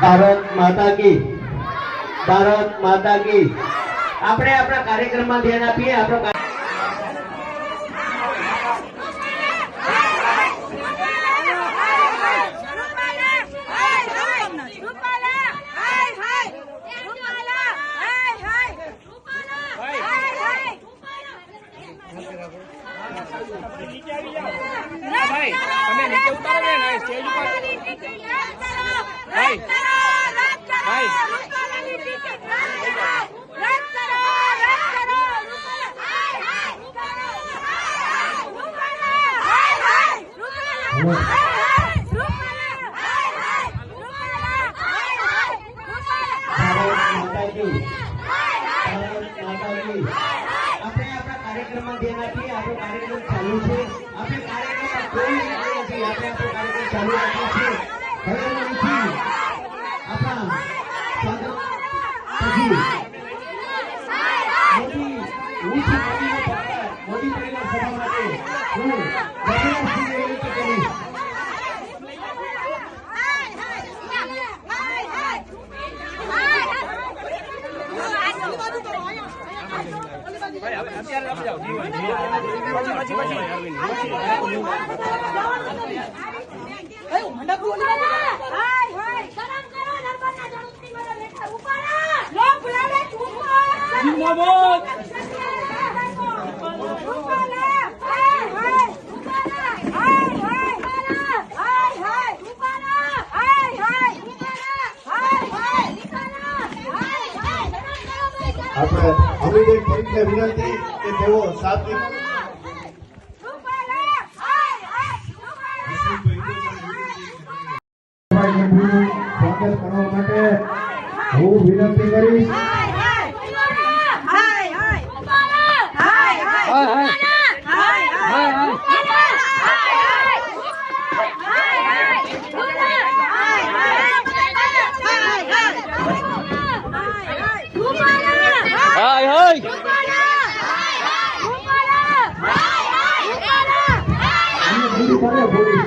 ભારત માતા કી. ભારત માતા કી. આપણે આપણા કાર્યક્રમમાં ધ્યાન આપીએ આપણો ભાઈ તમે નીચે ઉતારો ને ના સ્ટેજ ઉપર. ભાઈ. ભાઈ. આપણે આપણા કાર્યક્રમમાં ધ્યાન આપીએ આપણો કાર્યક્રમ ચાલુ છે. આપણે કાર્યક્રમમાં કોઈ મોદી મોદી સભા માટે હું રઘુવંશજીને વિનંતી કરીશ ભાઈ હવે અત્યારે આપી જાઓ પછી પછી પછી આપણે અમીબેન પરીખને વિનંતી કે તેઓ સાત્વિક સ્વાગત કરવા માટે હું વિનંતી કરીશ. 五毛呀！嗨嗨！五毛呀！嗨嗨！五毛呀！嗨嗨！